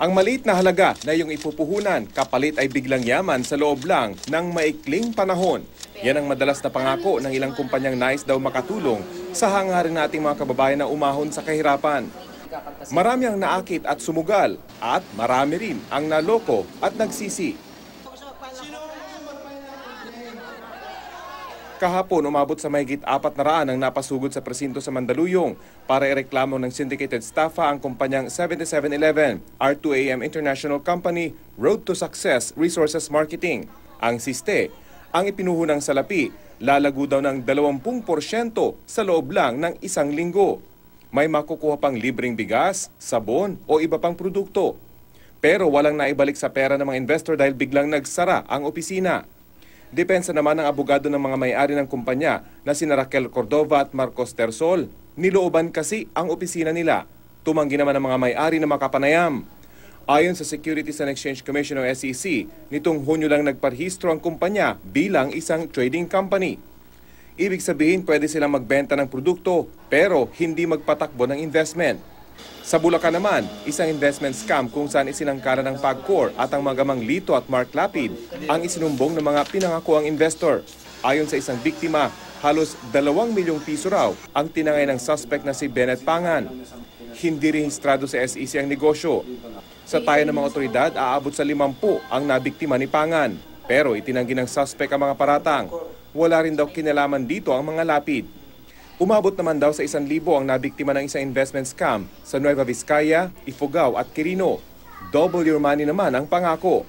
Ang maliit na halaga na iyong ipupuhunan, kapalit ay biglang yaman sa loob lang ng maikling panahon. Yan ang madalas na pangako ng ilang kumpanyang nais daw makatulong sa hangarin nating mga kababayan na umahon sa kahirapan. Marami ang naakit at sumugal at marami rin ang naloko at nagsisi. Kahapon, umabot sa mahigit apat na raan ang napasugod sa presinto sa Mandaluyong para ireklamo ng syndicated staffa ang kumpanyang 7711, R2AM International Company, Road to Success Resources Marketing. Ang siste, ang ipinuhunang salapi, lalago daw ng 20% sa loob lang ng isang linggo. May makukuha pang libreng bigas, sabon o iba pang produkto. Pero walang naibalik sa pera ng mga investor dahil biglang nagsara ang opisina. Depensa naman ng abogado ng mga may-ari ng kumpanya na sina Raquel Cordova at Marcos Tersol. Nilooban kasi ang opisina nila. Tumanggi naman ang mga may-ari na makapanayam. Ayon sa Securities and Exchange Commission o SEC, nitong Hunyo lang nagparehistro ang kumpanya bilang isang trading company. Ibig sabihin pwede silang magbenta ng produkto pero hindi magpatakbo ng investment. Sa Bulacan naman, isang investment scam kung saan isinangkala ng PAGCOR at ang magamang Lito at Mark Lapid ang isinumbong ng mga pinangakuang investor. Ayon sa isang biktima, halos 2 milyong piso raw ang tinangay ng suspect na si Bennett Pangan. Hindi rehistrado sa SEC ang negosyo. Sa tayo ng mga otoridad, aabot sa 50 ang nabiktima ni Pangan. Pero itinanggi ng suspect ang mga paratang. Wala rin daw kinalaman dito ang mga lapid. Umabot naman daw sa isang libo ang nabiktima ng isang investment scam sa Nueva Vizcaya, Ifugao at Quirino. Double your money naman ang pangako.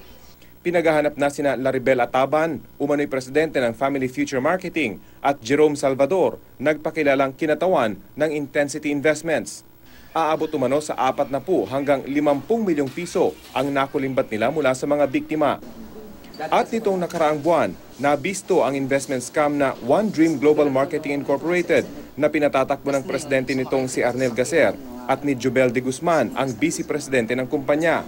Pinagahanap na sina Laribel Ataban, umano'y presidente ng Family Future Marketing, at Jerome Salvador, nagpakilalang kinatawan ng Intensity Investments. Aabot umano sa apat na po hanggang 50 milyong piso ang nakulimbat nila mula sa mga biktima. At nitong nakaraang buwan, nabisto ang investment scam na One Dream Global Marketing Incorporated na pinatatakbo ng presidente nitong si Arnel Gacer at ni Jubel de Guzman, ang vice-presidente ng kumpanya.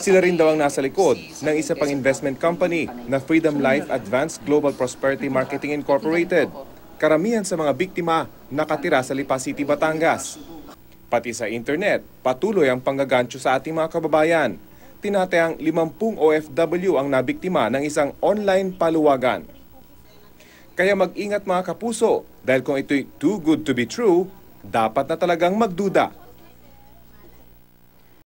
Sila rin daw ang nasa likod ng isa pang investment company na Freedom Life Advanced Global Prosperity Marketing Incorporated. Karamihan sa mga biktima nakatira sa Lipa City, Batangas. Pati sa internet, patuloy ang panggagancho sa ating mga kababayan. Tinatayang 50 OFW ang nabiktima ng isang online paluwagan. Kaya mag-ingat mga kapuso dahil kung ito'y too good to be true, dapat na talagang magduda